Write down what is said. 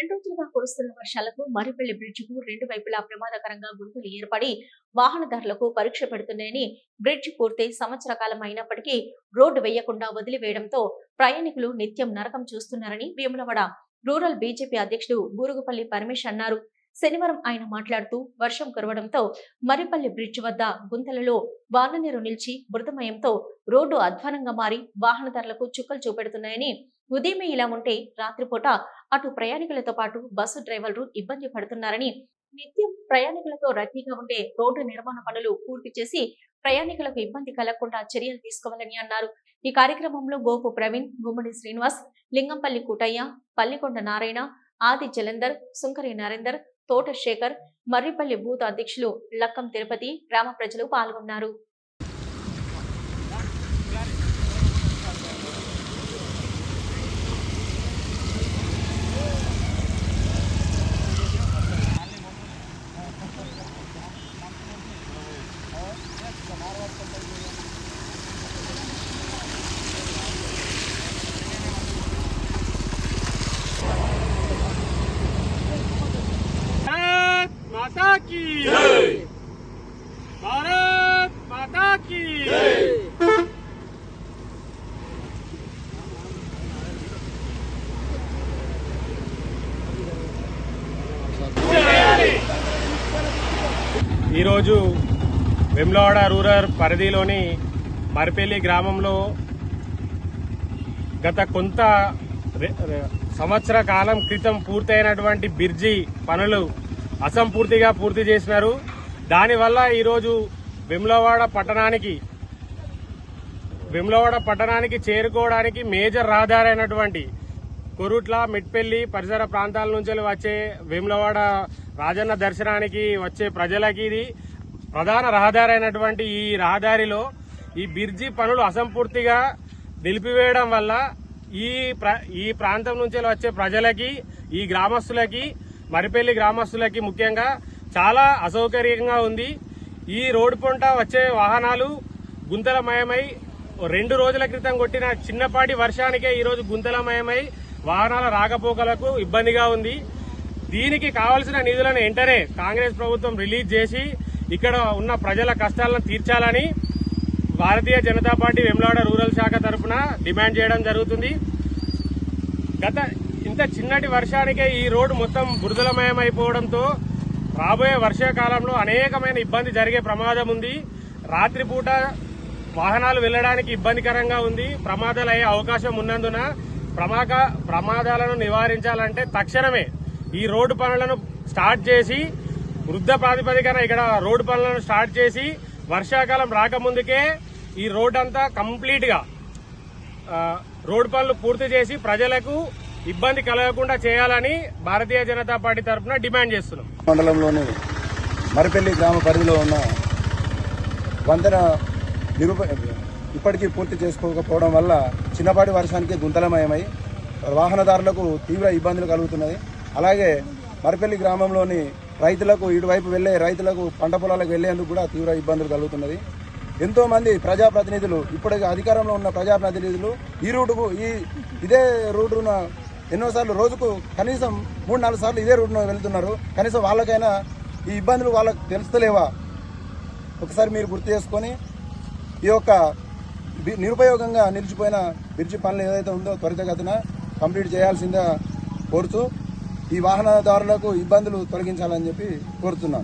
రెండు రోజులుగా కురుస్తున్న వర్షాలకు మరిపల్లి బ్రిడ్జికు రెండు వైపులా ప్రమాదకరంగా గుంతలు ఏర్పడి వాహనదారులకు పరీక్ష పెడుతున్నాయని బ్రిడ్జి పూర్తి సంవత్సర కాలం అయినప్పటికీ రోడ్డు వేయకుండా వదిలివేయడంతో ప్రయాణికులు నిత్యం నరకం చూస్తున్నారని వేములవాడ రూరల్ బీజేపీ అధ్యక్షుడు బూరుగుపల్లి పరమేష్ అన్నారు. శనివారం ఆయన మాట్లాడుతూ వర్షం కురవడంతో మరిపల్లి బ్రిడ్జ్ వద్ద గుంతలలో వాననీరు నిలిచి మృతమయంతో రోడ్డు అధ్వానంగా మారి వాహనదారులకు చుక్కలు చూపెడుతున్నాయని ఉదయమే ఇలా ఉంటే రాత్రిపూట అటు ప్రయాణికులతో పాటు బస్సు డ్రైవర్లు ఇబ్బంది పడుతున్నారని నిత్యం ప్రయాణికులతో రద్దీగా ఉండే రోడ్డు నిర్మాణ పనులు పూర్తి చేసి ప్రయాణికులకు ఇబ్బంది కలగకుండా చర్యలు తీసుకోవాలని అన్నారు. ఈ కార్యక్రమంలో గోపు ప్రవీణ్ గుమ్మడి శ్రీనివాస్ లింగంపల్లి కూటయ్య పల్లికొండ నారాయణ ఆది జలంధర్ సుంకరి నరేందర్ తోట శేఖర్ మర్రిపల్లి బూత్ అధ్యక్షులు లక్కం తిరుపతి గ్రామ ప్రజలు పాల్గొన్నారు. की जय भारत माता की जय ఈరోజు వెమ్లవాడ రూరల్ పరిధిలోని మరిపల్లి గ్రామంలో గత కొంత రె- రె- సంవత్సర కాలం క్రితం పూర్తయినటువంటి బిర్జి పనులు అసంపూర్తిగా పూర్తి చేసినారు. దానివల్ల ఈరోజు వెమ్లవాడ పట్టణానికి వెమ్లవాడ పట్టణానికి చేరుకోవడానికి మేజర్ రహదారి అయినటువంటి కొరుట్ల మిట్పెల్లి పరిసర ప్రాంతాల నుంచి వచ్చే వేములవాడ రాజన్న దర్శనానికి వచ్చే ప్రజలకి ఇది ప్రధాన రహదారి అయినటువంటి ఈ రహదారిలో ఈ బిర్జి పనులు అసంపూర్తిగా నిలిపివేయడం వల్ల ఈ ప్ర ఈ ప్రాంతం నుంచి వచ్చే ప్రజలకి ఈ గ్రామస్తులకి మరిపల్లి గ్రామస్తులకి ముఖ్యంగా చాలా అసౌకర్యంగా ఉంది. ఈ రోడ్డు పొంట వచ్చే వాహనాలు గుంతలమయమై రెండు రోజుల క్రితం కొట్టిన చిన్నపాటి వర్షానికే ఈరోజు గుంతలమయమై వాహనాల రాకపోకలకు ఇబ్బందిగా ఉంది. దీనికి కావలసిన నిధులను వెంటనే కాంగ్రెస్ ప్రభుత్వం రిలీజ్ చేసి ఇక్కడ ఉన్న ప్రజల కష్టాలను తీర్చాలని భారతీయ జనతా పార్టీ వెమ్లాడ రూరల్ శాఖ తరఫున డిమాండ్ చేయడం జరుగుతుంది. గత ఇంత చిన్నటి వర్షానికే ఈ రోడ్డు మొత్తం బురదలమయమైపోవడంతో అయిపోవడంతో రాబోయే వర్షాకాలంలో అనేకమైన ఇబ్బంది జరిగే ప్రమాదం ఉంది. రాత్రిపూట వాహనాలు వెళ్ళడానికి ఇబ్బందికరంగా ఉంది. ప్రమాదాలు అయ్యే అవకాశం ఉన్నందున ప్రమాక ప్రమాదాలను నివారించాలంటే తక్షణమే ఈ రోడ్డు పనులను స్టార్ట్ చేసి వృద్ధ ప్రాతిపదికన ఇక్కడ రోడ్డు పనులను స్టార్ట్ చేసి వర్షాకాలం రాకముందుకే ఈ రోడ్డు అంతా కంప్లీట్గా రోడ్డు పనులు పూర్తి చేసి ప్రజలకు ఇబ్బంది కలగకుండా చేయాలని భారతీయ జనతా పార్టీ తరఫున డిమాండ్ చేస్తున్నాం. మండలంలోని మరిపల్లి గ్రామ పరిధిలో ఉన్న వంతెన నిరూప ఇప్పటికీ పూర్తి చేసుకోకపోవడం వల్ల చిన్నపాటి వర్షానికి గుంతలమయమై వాహనదారులకు తీవ్ర ఇబ్బందులు కలుగుతున్నాయి అలాగే మరిపల్లి గ్రామంలోని రైతులకు ఇటువైపు వెళ్ళే రైతులకు పంట పొలాలకు వెళ్ళేందుకు కూడా తీవ్ర ఇబ్బందులు కలుగుతున్నది. ఎంతోమంది ప్రజాప్రతినిధులు ఇప్పటికి అధికారంలో ఉన్న ప్రజాప్రతినిధులు ఈ రూటుకు ఈ ఇదే రూటున ఎన్నోసార్లు రోజుకు కనీసం మూడు నాలుగు సార్లు ఇదే రూట్ను వెళ్తున్నారు. కనీసం వాళ్ళకైనా ఈ ఇబ్బందులు వాళ్ళకి తెలుస్తలేవా? ఒకసారి మీరు గుర్తు చేసుకొని ఈ యొక్క నిరుపయోగంగా నిలిచిపోయిన బ్రిడ్జి పనులు ఏదైతే ఉందో త్వరితగతిన కంప్లీట్ చేయాల్సిందే కోరుతూ ఈ వాహనదారులకు ఇబ్బందులు తొలగించాలని చెప్పి కోరుతున్నాను.